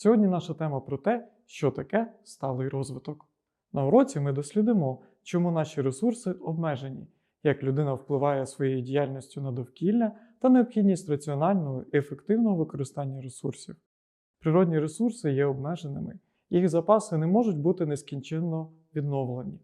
Сьогодні наша тема про те, що таке сталий розвиток. На уроці ми дослідимо, чому наші ресурси обмежені, як людина впливає своєю діяльністю на довкілля та необхідність раціонального і ефективного використання ресурсів. Природні ресурси є обмеженими, їх запаси не можуть бути нескінченно відновлені.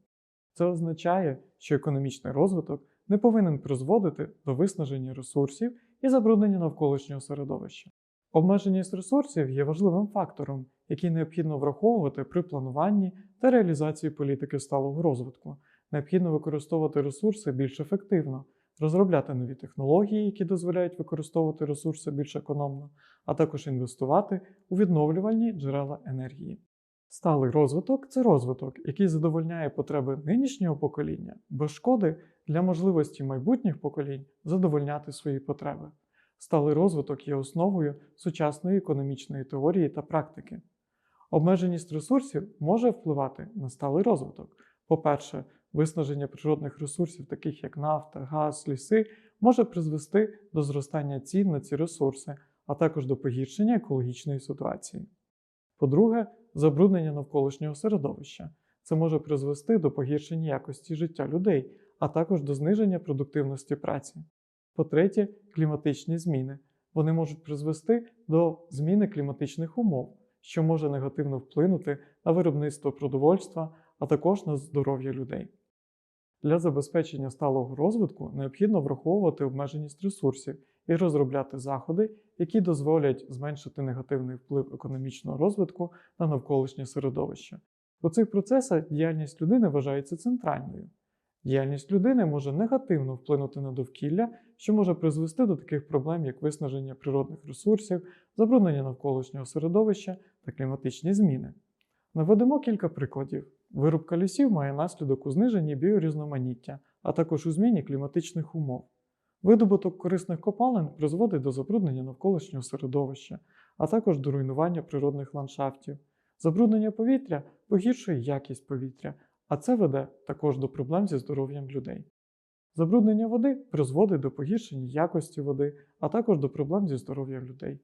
Це означає, що економічний розвиток не повинен призводити до виснаження ресурсів і забруднення навколишнього середовища. Обмеженість ресурсів є важливим фактором, який необхідно враховувати при плануванні та реалізації політики сталого розвитку. Необхідно використовувати ресурси більш ефективно, розробляти нові технології, які дозволяють використовувати ресурси більш економно, а також інвестувати у відновлювальні джерела енергії. Сталий розвиток це розвиток, який задовольняє потреби нинішнього покоління без шкоди для можливості майбутніх поколінь задовольняти свої потреби. Сталий розвиток є основою сучасної економічної теорії та практики. Обмеженість ресурсів може впливати на сталий розвиток. По-перше, виснаження природних ресурсів, таких як нафта, газ, ліси, може призвести до зростання цін на ці ресурси, а також до погіршення екологічної ситуації. По-друге, забруднення навколишнього середовища. Це може призвести до погіршення якості життя людей, а також до зниження продуктивності праці. По-третє, кліматичні зміни. Вони можуть призвести до зміни кліматичних умов, що може негативно вплинути на виробництво продовольства, а також на здоров'я людей. Для забезпечення сталого розвитку необхідно враховувати обмеженість ресурсів і розробляти заходи, які дозволять зменшити негативний вплив економічного розвитку на навколишнє середовище. У цих процесах діяльність людини вважається центральною. Діяльність людини може негативно вплинути на довкілля, що може призвести до таких проблем, як виснаження природних ресурсів, забруднення навколишнього середовища та кліматичні зміни. Наведемо кілька прикладів. Вирубка лісів має наслідок у зниженні біорізноманіття, а також у зміні кліматичних умов. Видобуток корисних копалин призводить до забруднення навколишнього середовища, а також до руйнування природних ландшафтів. Забруднення повітря погіршує якість повітря, а це веде також до проблем зі здоров'ям людей. Забруднення води призводить до погіршення якості води, а також до проблем зі здоров'ям людей.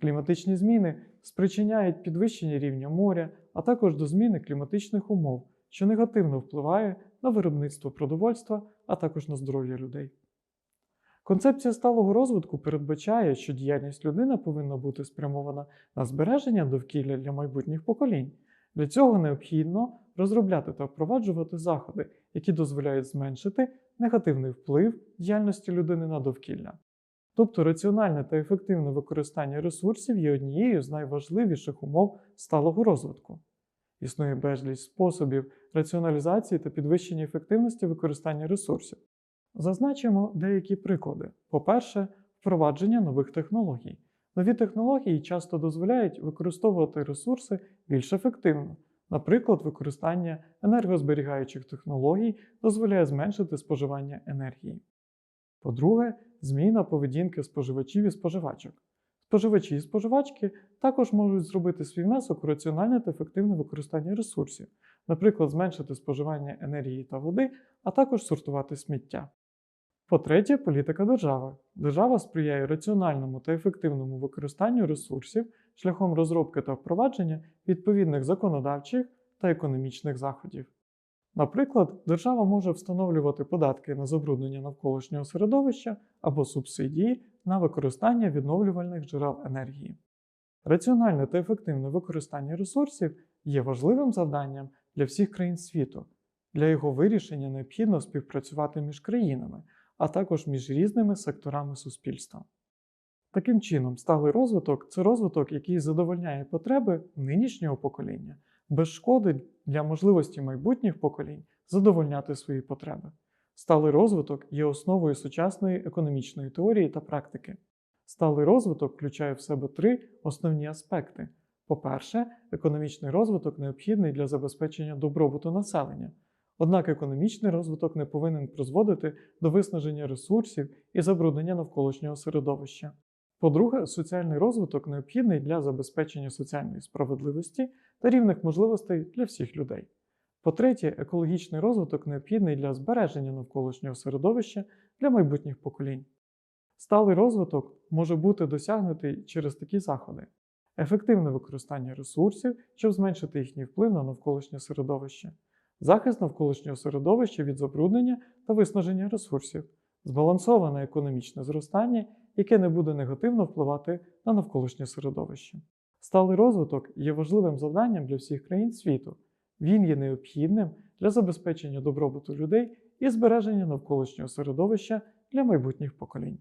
Кліматичні зміни спричиняють підвищення рівня моря, а також до зміни кліматичних умов, що негативно впливає на виробництво продовольства, а також на здоров'я людей. Концепція сталого розвитку передбачає, що діяльність людини повинна бути спрямована на збереження довкілля для майбутніх поколінь. Для цього необхідно розробляти та впроваджувати заходи, які дозволяють зменшити негативний вплив діяльності людини на довкілля. Тобто раціональне та ефективне використання ресурсів є однією з найважливіших умов сталого розвитку. Існує безліч способів раціоналізації та підвищення ефективності використання ресурсів. Зазначимо деякі приклади. По-перше, впровадження нових технологій. Нові технології часто дозволяють використовувати ресурси більш ефективно. Наприклад, використання енергозберігаючих технологій дозволяє зменшити споживання енергії. По-друге, зміна поведінки споживачів і споживачок. Споживачі і споживачки також можуть зробити свій внесок у раціональне та ефективне використання ресурсів, наприклад, зменшити споживання енергії та води, а також сортувати сміття. По-третє, політика держави. Держава сприяє раціональному та ефективному використанню ресурсів шляхом розробки та впровадження відповідних законодавчих та економічних заходів. Наприклад, держава може встановлювати податки на забруднення навколишнього середовища або субсидії на використання відновлювальних джерел енергії. Раціональне та ефективне використання ресурсів є важливим завданням для всіх країн світу. Для його вирішення необхідно співпрацювати між країнами, а також між різними секторами суспільства. Таким чином, сталий розвиток це розвиток, який задовольняє потреби нинішнього покоління, без шкоди для можливості майбутніх поколінь задовольняти свої потреби. Сталий розвиток є основою сучасної економічної теорії та практики. Сталий розвиток включає в себе три основні аспекти. По-перше, економічний розвиток необхідний для забезпечення добробуту населення. Однак економічний розвиток не повинен призводити до виснаження ресурсів і забруднення навколишнього середовища. По-друге, соціальний розвиток необхідний для забезпечення соціальної справедливості та рівних можливостей для всіх людей. По-третє, екологічний розвиток необхідний для збереження навколишнього середовища для майбутніх поколінь. Сталий розвиток може бути досягнутий через такі заходи: ефективне використання ресурсів, щоб зменшити їхній вплив на навколишнє середовище, захист навколишнього середовища від забруднення та виснаження ресурсів, збалансоване економічне зростання, яке не буде негативно впливати на навколишнє середовище. Сталий розвиток є важливим завданням для всіх країн світу. Він є необхідним для забезпечення добробуту людей і збереження навколишнього середовища для майбутніх поколінь.